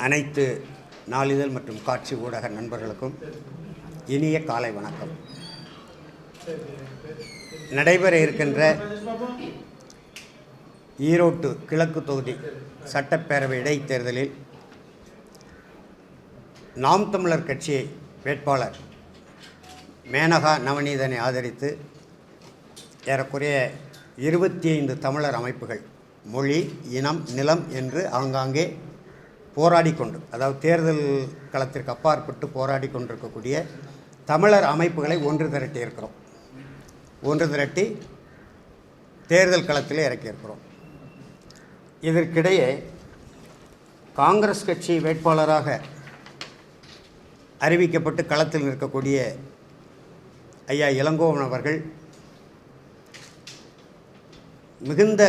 அனைத்து நாளிதழ் மற்றும் காட்சி ஊடக நண்பர்களுக்கும் இனிய காலை வணக்கம். நடைபெற இருக்கின்ற ஈரோட்டு கிழக்கு தொகுதி சட்டப்பேரவை இடைத்தேர்தலில் நாம் தமிழர் கட்சியை வேட்பாளர் மேனகா நவநீதனை ஆதரித்து ஏறக்குறைய இருபத்தி ஐந்து தமிழர் அமைப்புகள் மொழி இனம் நிலம் என்று ஆங்காங்கே போராடி கொண்டு அதாவது தேர்தல் களத்திற்கு அப்பாற்பட்டு போராடி கொண்டிருக்கக்கூடிய தமிழர் அமைப்புகளை ஒன்று திரட்டி இருக்கிறோம். ஒன்று திரட்டி தேர்தல் களத்தில் இறக்கியிருக்கிறோம் இதற்கிடையே காங்கிரஸ் கட்சி வேட்பாளராக அறிவிக்கப்பட்டு களத்தில் நிற்கக்கூடிய ஐயா இளங்கோவன் அவர்கள் மிகுந்த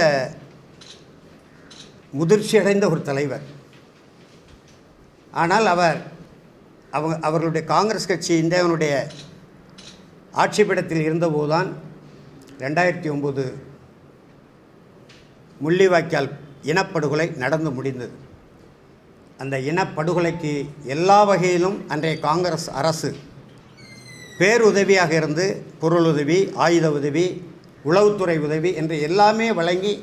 முதிர்ச்சியடைந்த ஒரு தலைவர். ஆனால் அவர் அவங்க அவர்களுடைய காங்கிரஸ் கட்சி இந்தியாவினுடைய ஆட்சிப்பிடத்தில் இருந்தபோதுதான் ரெண்டாயிரத்தி ஒம்பது முள்ளிவாய்க்கால் இனப்படுகொலை நடந்து முடிந்தது. அந்த இனப்படுகொலைக்கு எல்லா வகையிலும் அன்றைய காங்கிரஸ் அரசு பேருதவியாக இருந்து பொருளுதவி ஆயுத உதவி உளவுத்துறை உதவி என்று எல்லாமே வழங்கி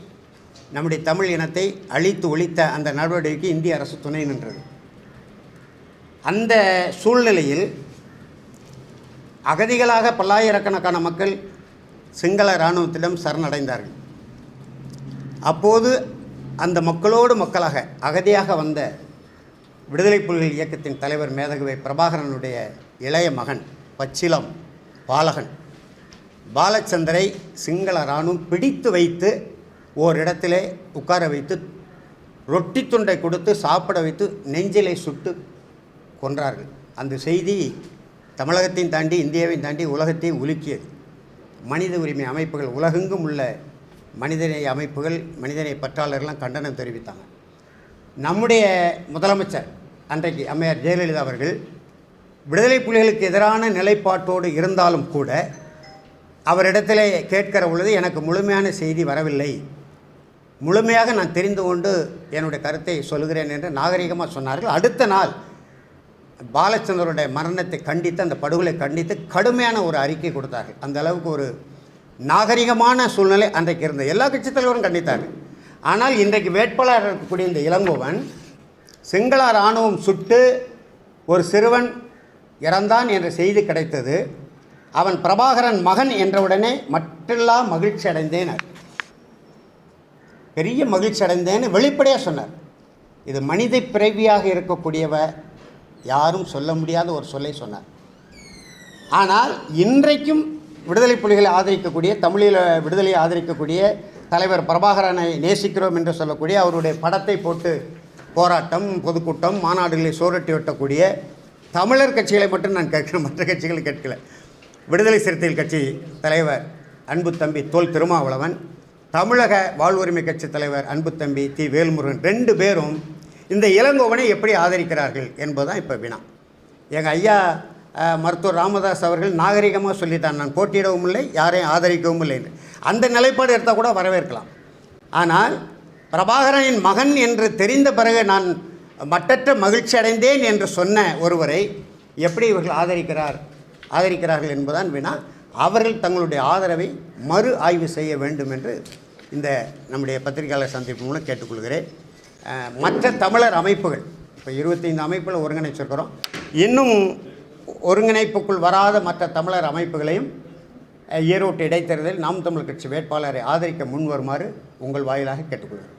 நம்முடைய தமிழ் இனத்தை அழித்து ஒழித்த அந்த நடவடிக்கைக்கு இந்திய அரசு துணை நின்றது. அந்த சூழ்நிலையில் அகதிகளாக பல்லாயிரக்கணக்கான மக்கள் சிங்கள இராணுவத்திடம் சரணடைந்தார்கள். அப்போது அந்த மக்களோடு மக்களாக அகதியாக வந்த விடுதலை புலிகள் இயக்கத்தின் தலைவர் மேதகுவை பிரபாகரனுடைய இளைய மகன் பச்சிலம் பாலகன் பாலச்சந்தரை சிங்கள இராணுவம் பிடித்து வைத்து ஓரிடத்திலே உட்கார வைத்து ரொட்டி துண்டை கொடுத்து சாப்பிட வைத்து நெஞ்சிலை சுட்டு கொன்றார்கள். அந்த செய்தி தமிழகத்தையும் தாண்டி இந்தியாவையும் தாண்டி உலகத்தை உலுக்கியது. மனித உரிமை அமைப்புகள் உலகெங்கும் உள்ள மனிதநேய அமைப்புகள் மனிதநேய பற்றாளர்கள்லாம் கண்டனம் தெரிவித்தாங்க. நம்முடைய முதலமைச்சர் அன்றைக்கு அம்மையார் ஜெயலலிதா அவர்கள் விடுதலை புலிகளுக்கு எதிரான நிலைப்பாட்டோடு இருந்தாலும் கூட அவரிடத்தில் கேட்கிற பொழுது எனக்கு முழுமையான செய்தி வரவில்லை. முழுமையாக நான் தெரிந்து கொண்டு என்னுடைய கருத்தை சொல்கிறேன் என்று நாகரிகமாக சொன்னார்கள். அடுத்த நாள் பாலச்சந்தருடைய மரணத்தை கண்டித்து அந்த படுகொலை கண்டித்து கடுமையான ஒரு அறிக்கை கொடுத்தார்கள். அந்த அளவுக்கு ஒரு நாகரிகமான சூழ்நிலை அன்றைக்கு இருந்த எல்லா கட்சி தலைவரும் கண்டித்தார்கள். ஆனால் இன்றைக்கு வேட்பாளர் இருக்கக்கூடிய இந்த இளங்கோவன் சிங்கள இராணுவம் சுட்டு ஒரு சிறுவன் இறந்தான் என்ற செய்தி கிடைத்தது. அவன் பிரபாகரன் மகன் என்றவுடனே மற்றெல்லாம் மகிழ்ச்சி அடைந்தேன் பெரிய மகிழ்ச்சி அடைந்தேன்னு வெளிப்படையாக சொன்னார். இது மனித பிறவியாக இருக்கக்கூடியவ யாரும் சொல்ல முடியாத ஒரு சொல்லை சொன்னார். ஆனால் இன்றைக்கும் விடுதலை புலிகளை ஆதரிக்கக்கூடிய தமிழில் விடுதலையை ஆதரிக்கக்கூடிய தலைவர் பிரபாகரனை நேசிக்கிறோம் என்று சொல்லக்கூடிய அவருடைய படத்தை போட்டு போராட்டம் பொதுக்கூட்டம் மாநாடுகளை சோரட்டி ஒட்டக்கூடிய தமிழர் கட்சிகளை மட்டும் நான் கேட்கிறேன் மற்ற கட்சிகளை கேட்கல. விடுதலை சிறுத்தைகள் கட்சி தலைவர் அன்பு தம்பி தோல் திருமாவளவன் தமிழக வாழ்வுரிமை கட்சி தலைவர் அன்பு தம்பி தி வேல்முருகன் ரெண்டு பேரும் இந்த இளங்கோவனை எப்படி ஆதரிக்கிறார்கள் என்பதுதான் இப்போ வினா. எங்கள் ஐயா மருத்துவர் ராமதாஸ் அவர்கள் நாகரிகமாக சொல்லிட்டான் நான் போட்டியிடவும் இல்லை யாரையும் ஆதரிக்கவும் இல்லை என்று. அந்த நிலைப்பாடு எடுத்தால் கூட வரவேற்கலாம். ஆனால் பிரபாகரனின் மகன் என்று தெரிந்த பிறகு நான் மட்டற்ற மகிழ்ச்சி அடைந்தேன் என்று சொன்ன ஒருவரை எப்படி இவர்கள் ஆதரிக்கிறார் ஆதரிக்கிறார்கள் என்பதுதான் வினா. அவர்கள் தங்களுடைய ஆதரவை மறு ஆய்வு செய்ய வேண்டும் என்று இந்த நம்முடைய பத்திரிகையாளர் சந்திப்பு மூலம் கேட்டுக்கொள்கிறேன். மற்ற தமிழர் அமைப்புகள். இப்போ இருபத்தைந்து அமைப்பில் ஒருங்கிணைச்சிருக்கிறோம். இன்னும் ஒருங்கிணைப்புக்குள் வராத மற்ற தமிழர் அமைப்புகளையும் ஈரோட்டு இடைத்தேர்தலில் நாம் தமிழ் கட்சி வேட்பாளரை ஆதரிக்க முன் வருமாறு உங்கள் வாயிலாக கேட்டுக்கொள்கிறேன்